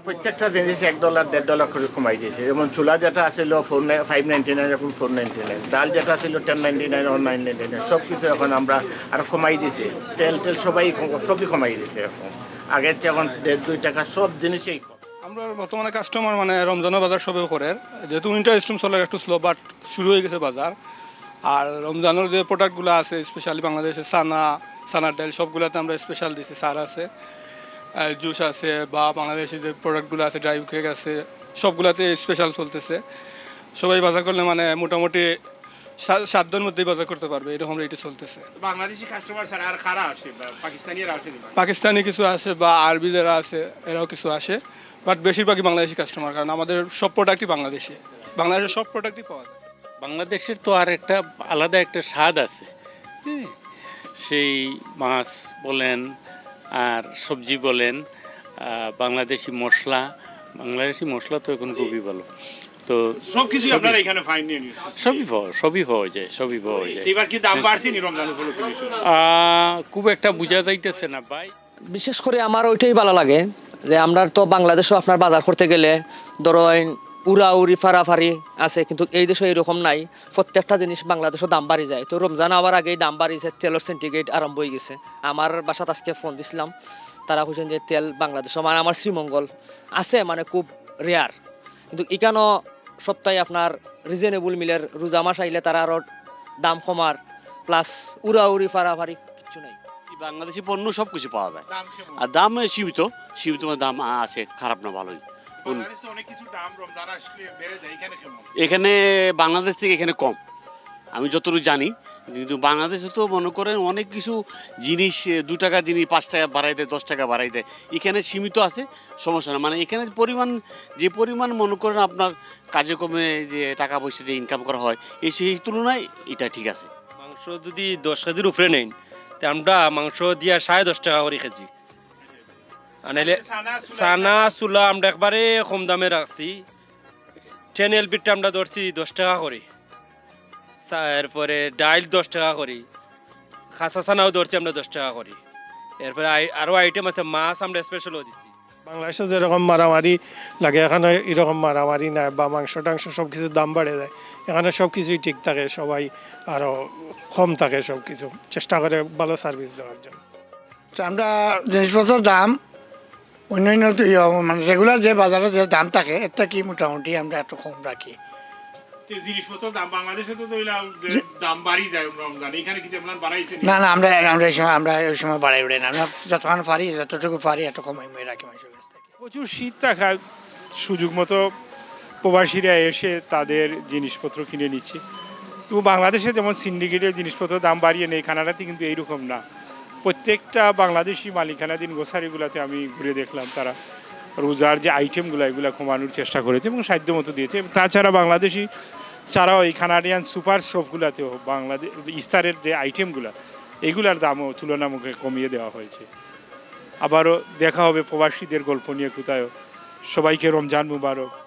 প্রত্যেকটা জিনিস এক ডলার দেড় ডলার করে কমাই দিয়েছি। যেমন চুলা যেটা আসছিল ফোর ফাইভ নাইনটি নাইন এখন ফোর নাইনটি নাইন ডাল যেটা ছিল ten ninety nine one nine ninety nine সব কিছু এখন আমরা আরও কমাই দিয়েছি। তেল টেল সবাই সবই কমাই দিয়েছে এখন। আগের চেয়ে এখন দেড়, দুই টাকা সব জিনিসই আমরা বর্তমানে কাস্টমার মানে রমজানের বাজার সবেও করে। যেহেতু উইন্টার স্ট্রিম চলে একটু স্লো বাট শুরু হয়ে গেছে বাজার। আর রমজানের যে প্রোডাক্টগুলো আছে স্পেশালি বাংলাদেশে সানা, সানার ডাল, সবগুলোতে আমরা স্পেশাল দিছি সার আছে। জুস আছে বা বাংলাদেশে যে প্রোডাক্টগুলো আছে ড্রাই কেক আছে সবগুলোতে স্পেশাল চলতেছে। সবাই বাজার করলে মানে মোটামুটি সা- সাত দিনের মধ্যেই বাজার করতে পারবে এরকম রেটে চলতেছে। বাংলাদেশি কাস্টমার ছাড়া আর কারা আসে পাকিস্তানিরা আসে পাকিস্তানি কিছু আসে বা আরবি যারা আছে এরাও কিছু আসে। বাট বেশিরভাগই বাংলাদেশি কাস্টমার কারণ আমাদের সব প্রোডাক্টই বাংলাদেশে। বাংলাদেশের সব প্রোডাক্টই পাওয়া যায়। বাংলাদেশের তো আর একটা আলাদা একটা স্বাদ আছে সেই মাছ বলেন আর সবজি বলেন বাংলাদেশি মশলা বাংলাদেশি মশলা তো এখন খুবই ভালো। তো সব কিছু সবই- আপনারা এখানে ফাইন নিয়ে সবই পাওয়া সবই পাওয়া যায় সবই পাওয়া যায়। এবার কি দাম বাড়ছে নি রমজান উপলক্ষে খুব একটা বোঝা যাইতেছে না ভাই। বিশেষ করে আমার ওইটাই ভালো লাগে যে আমরা তো বাংলাদেশও আপনার বাজার করতে গেলে ধরেন উড়া উড়ি ফারাফারি আছে কিন্তু এই দেশে এরকম নাই। প্রত্যেকটা জিনিস বাংলাদেশও দাম বাড়ি যায়। তো রমজান আবার আগেই দাম বাড়িয়েছে তেলের সেন্টিগ্রেড আরম্ভ হয়ে গেছে। আমার বাসাত আজকে ফোন দিছিলাম। তারা কইছেন যে তেল বাংলাদেশ মানে আমার শ্রীমঙ্গল আছে মানে খুব রেয়ার কিন্তু এখানেও সপ্তাহে আপনার রিজনেবল মিলের রোজা মাস আইলে তারা আরও দাম কমার প্লাস উড়া উড়ি ফারাফারি কিচ্ছু নাই। বাংলাদেশি পণ্য সব কিছু পাওয়া যায়। আর দাম সীমিত সীমিত দাম আছে খারাপ না ভালোই। এখানে বাংলাদেশ থেকে এখানে কম। আমি যতটুকু জানি কিন্তু বাংলাদেশে তো মনে করেন অনেক কিছু জিনিস দু টাকা জিনিস পাঁচ টাকা বাড়াই দেয় দশ টাকা বাড়াই দেয় এখানে সীমিত আছে সমস্যা না। মানে এখানে পরিমাণ যে পরিমাণ মনে করেন আপনার কাজে কমে যে টাকা পয়সা যে ইনকাম করা হয় এই সেই তুলনায় এটা ঠিক আছে। মাংস যদি দশ কেজির উপরে নেন তা আমরা মাংস দিয়া সাড়ে দশ টাকা করে কেজি। আনাইলে সানা, চুলা- আমরা একবারে কম দামে রাখছি। ট্রেন এলপিটা আমরা ধরছি দশ টাকা করে। এরপরে ডাইল দশ টাকা করি। খাসা সানাও ধরছি আমরা দশ টাকা করি। এরপরে আই- আরও আইটেম আছে মাছ আমরা স্পেশালও দিচ্ছি বাংলাদেশে যেরকম মারামারি লাগে এখানে এরকম মারামারি নাই বা মাংস টাংস সব কিছুর দাম বাড়ে যায়। এখানে সব কিছুই ঠিক থাকে সবাই আরও কম থাকে সব কিছু চেষ্টা করে ভালো সার্ভিস দেওয়ার জন্য। তো আমরা জিনিসপত্রের দাম অন্যান্য তো ইয়ে, মানে রেগুলার যে বাজারে যে দাম থাকে এর থেকে মোটামুটি আমরা একটু কম রাখি। জিনিসপত্র দাম বাংলাদেশে তো ধরলাম যে দাম বাড়ি যায় রমজান। এখানে কি তেমন বাড়াইছে নি? না না আমরা আমরা এই সময় আমরা এই সময় বাড়াই উঠে না। আমরা যতক্ষণ পারি যতটুকু পারি এত কমাই কমাই রাখি মানুষের কাছ থেকে। প্রচুর শীত থাকা সুযোগ মতো প্রবাসীরা এসে তাদের জিনিসপত্র কিনে নিচ্ছে। তো বাংলাদেশে যেমন সিন্ডিকেটের জিনিসপত্র দাম বাড়িয়ে নেই কানাডাতে কিন্তু এইরকম না। প্রত্যেকটা বাংলাদেশি মালিকানাধীন গোসারিগুলোতে আমি ঘুরে দেখলাম তারা রোজার যে আইটেমগুলো এগুলো কমানোর চেষ্টা করেছে এবং সাধ্য মতো দিয়েছে। তাছাড়া বাংলাদেশি, ছাড়াও এই কানাডিয়ান সুপার শপগুলোতেও বাংলাদেশ ইস্তারের যে আইটেমগুলো এগুলার দামও তুলনামূলক কমিয়ে দেওয়া হয়েছে। আবারও দেখা হবে প্রবাসীদের গল্প নিয়ে কোথায় সবাইকে রমজান মুবারক।